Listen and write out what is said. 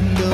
and